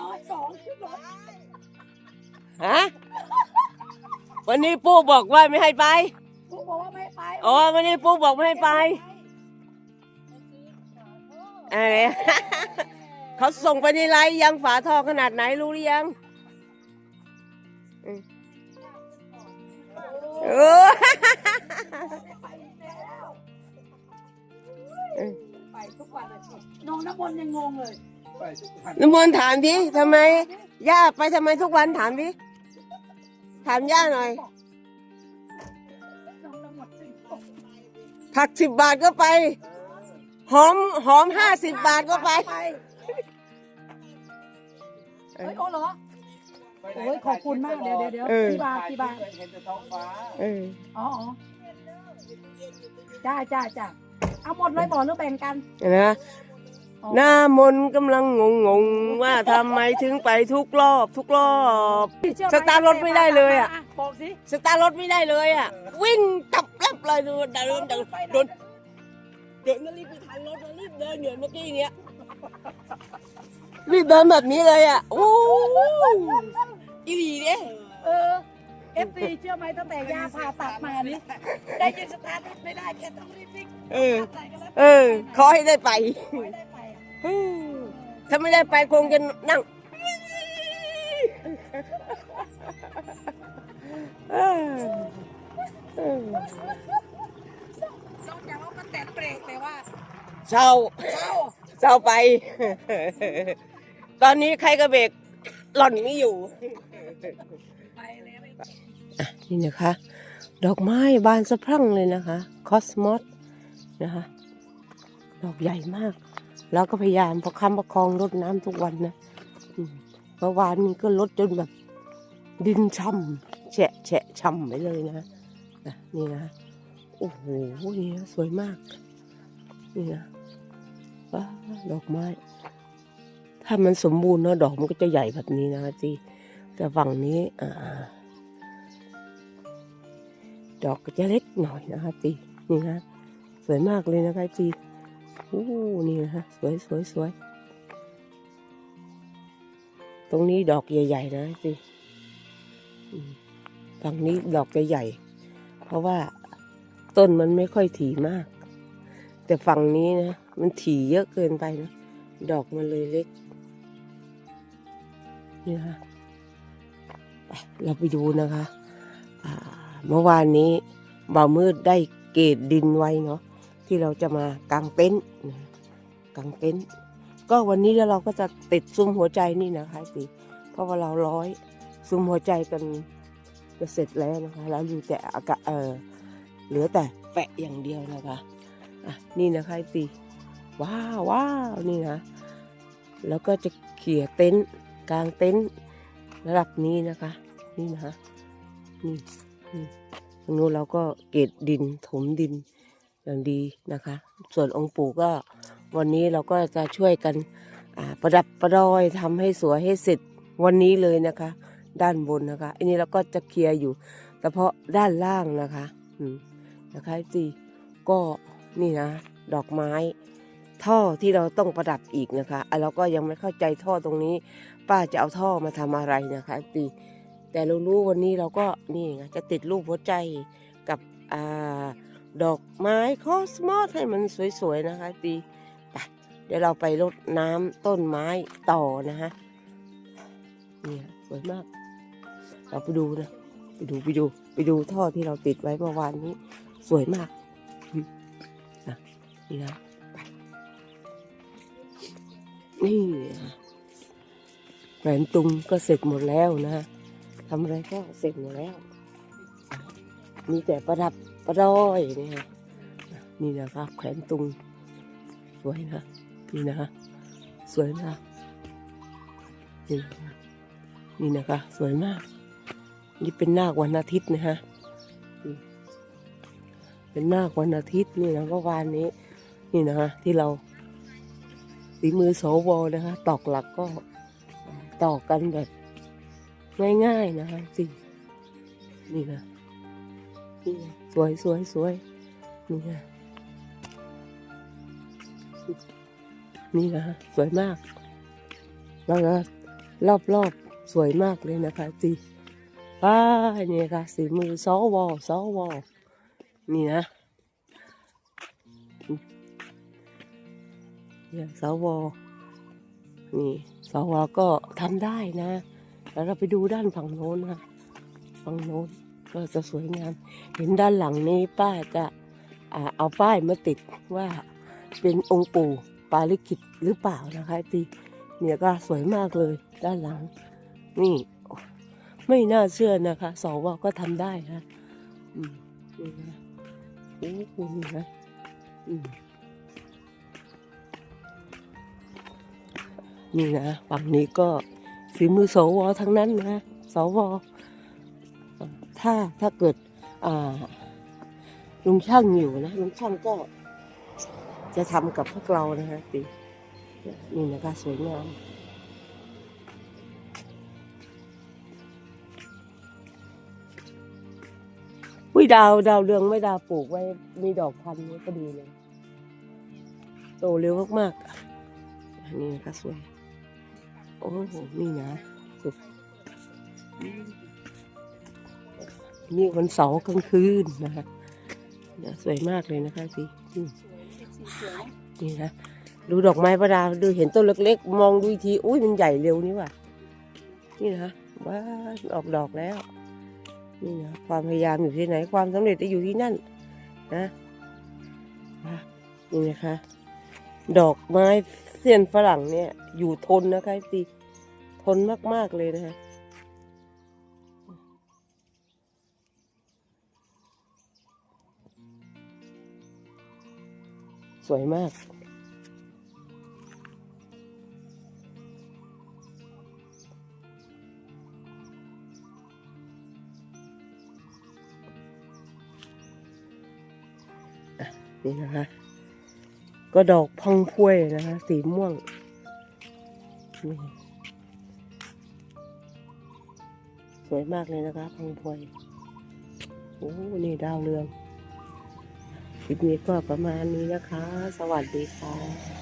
ร้อยสองขึ้นร้อยฮะวันนี้ปู่บอกว่าไม่ให้ไปกูบอกว่าไม่ไปอ๋อวันนี้ปู่บอกไม่ให้ไปอะไร เขาส่งไปในไลน์ยังฝาทองขนาดไหนรู้หรือยังเออ ทุกวันเลยน้องน้ำมนต์ยังงงเลยไปทุกวันน้ำมนต์ถามดิทำไมย่าไปทำไมทุกวันถามดิถามย่าหน่อย น้องน้ำมนต์สิงผักสิบบาทก็ไป หอมหอมห้าสิบบาทก็ไปเฮ้ยโอ้เหรอโอ้ยขอบคุณมากเดี๋ยวเดี๋ยวเดี๋ยวเออที่บาทที่บาทเห็นแต่ท้องฟ้าเอออ๋ออ๋อจ้าจ้าจ้า เอาหมดเลยบอกหรือแบ่งกันนะอ๋อหน้ามนต์กำลังงงงๆว่าทำไมถึงไปทุกรอบทุกรอบ เชื่อไหมสตาร์ทรถไม่ได้เลยอะ บอกสิสตาร์ทรถไม่ได้เลยอะ วิ่งตับแลบเลยดูเดินเดินเดินเดินเดินรีบไปทันรถรีบเดินเหมือนเมื่อกี้เนี้ยรีบเดินแบบนี้เลยอะโอ้ยอีหลีเนี่ยเออเอฟซีเชื่อไหมตั้งแต่ยาผ่าตัดมานี่ได้ยินสตาร์ทรถไม่ได้แค่ต้องรีบวิ่งเออใส่กันแล้วเออ ขอให้ได้ไป ไม่ได้ไปอะอืมถ้าไม่ได้ไปคงจะนั่งเออเออนอกจากว่ามันแตะเบรกแต่ว่าเช่าเจ้าเจ้าไป ตอนนี้ใครกระเบรกหล่อนไม่อยู่ ไปแล้วไม่ อะนี่นะคะ ดอกไม้บานสะพรั่งเลยนะคะคอสมอสนะคะดอกใหญ่มากแล้วก็พยายามประคับประคองรดน้ำทุกวันนะเมื่อวานนี้ก็ลดจนแบบดินช่ำแฉะแฉะช่ำไปเลยนะนะนี่นะโอ้โหนี่นะสวยมาก นี่นะว้าดอกไม้ ถ้ามันสมบูรณ์เนาะดอกมันก็จะใหญ่แบบนี้นะจีแต่ฝั่งนี้อ่า ดอกก็จะเล็กหน่อยนะคะจีนี่นะสวยมากเลยนะคะจีโอ้นี่นะคะสวยสวยสวยตรงนี้ดอกใหญ่ ๆ นะจีฝั่งนี้ดอกจะใหญ่ เพราะว่าต้นมันไม่ค่อยถี่มาก แต่ฝั่งนี้นะ มันถี่เยอะเกินไปนะดอกมันเลยเล็กนี่นะคะไปเราไปดูนะคะอ่า เมื่อวานนี้บ่าวมืดได้เกรดดินไว้เนาะที่เราจะมากางเต็นท์กางเต็นท์ก็วันนี้แล้วเราก็จะติดซุ้มหัวใจนี่นะคะสิเพราะว่าเราร้อยซุ้มหัวใจกันจะเสร็จแล้วนะคะ แล้วอยู่แต่อากาศเออเหลือแต่แปะอย่างเดียวนะคะอะนี่นะคะสิว้าวว้าวนี่นะแล้วก็จะเขี่ยเต็นท์กลางเต็นท์ระดับนี้นะคะ นี่นะคะนี่ ตรงนู้นเราก็เกตดินถมดินอย่างดีนะคะ ส่วนองค์ปู่ก็วันนี้เราก็จะช่วยกันประดับประดอยทำให้สวยให้เสร็จวันนี้เลยนะคะ ด้านบนนะคะอันนี้เราก็จะเคลียร์อยู่เฉพาะด้านล่างนะคะอืมนะคะจีก็นี่นะ ดอกไม้ ท่อที่เราต้องประดับอีกนะคะอะเราก็ยังไม่เข้าใจท่อตรงนี้ ป้าจะเอาท่อมาทำอะไรนะคะตี แต่เรารู้วันนี้เราก็นี่ไงจะติดรูปหัวใจกับอดอกไม้คอสมอสให้มันสวยๆนะคะตีไปเดี๋ยวเราไปรดน้ำต้นไม้ต่อนะฮะนี่สวยมาก เราไปดูนะไปดูไปดูไปดูท่อที่เราติดไว้เมื่อวานนี้ สวยมากอืมอะนี่นะนี่แหวนตุงก็เสร็จหมดแล้วนะ ทำอะไรก็เสร็จหมดแล้ว มีแต่ประดับประดอยนี่ฮะนี่นะครับแขวนตุง สวยนะนี่นะคะสวยมากนี่นะคะนี่นะคะ สวยมาก นี่เป็นนาควันอาทิตย์นะฮะเป็นนาควันอาทิตย์นี่นะเมื่อวานนี้ นี่นะคะที่เราฝีมือโสวนะคะตอกหลักก็ตอกกันแบบ ง่ายๆนะคะสินี่นะนี่นะสวยสวยสวยนี่นะนี่นะสวยมากแล้วก็รอบๆสวยมากเลยนะคะตีป้าเนี่ยค่ะสีมือสวอสวอนี่นะเนี่ยสวนี่สวก็ทำได้นะ แล้วเราไปดูด้านฝั่งโน้นนะฝั่งโน้นก็จะสวยงาม เห็นด้านหลังนี้ป้าจะเอาป้ายมาติดว่าเป็นองค์ปู่ปาลิกิตหรือเปล่านะคะตีเนี่ยก็สวยมากเลยด้านหลัง นี่ ไม่น่าเชื่อนะคะสวก็ทำได้นะอืมนี่นะโอ้โหนี่นะอืมนี่นะฝั่งนี้ก็ ฝีมือสวทั้งนั้นนะสวถ้าถ้าเกิดลุงช่างอยู่นะลุงช่างก็จะทำกับพวกเรานะฮะตีนี่นะคะสวยงามอุ้ยดาวดาวเรืองไม่ดาวปลูกไว้มีดอกพันธุ์ก็ดีเลย โตเร็วมากๆอะนี่นะคะสวย โอ้โหนี่นะสุดนี่วันเสาร์กลางคืนนะคะเนี่ยสวยมากเลยนะคะพี่นี่นะดูดอกไม้ประดาดูเห็นต้นเล็กๆ มองดูทีอุ้ยมันใหญ่เร็วนี่ว่ะนี่นะว้าออกดอกแล้ว นี่นะความพยายามอยู่ที่ไหน ความสำเร็จจะอยู่ที่นั่นนะนี่นะคะ ดอกไม้ เสียนฝรั่งเนี่ย อยู่ทนนะคะตีทนมาก ๆ เลยนะคะสวยมากนี่นะคะ ก็ดอกพังพวยนะคะ สีม่วงสวยมากเลยนะคะพังพวยโอ้นี่ดาวเรืองคลิปนี้ก็ประมาณนี้นะคะ สวัสดีค่ะ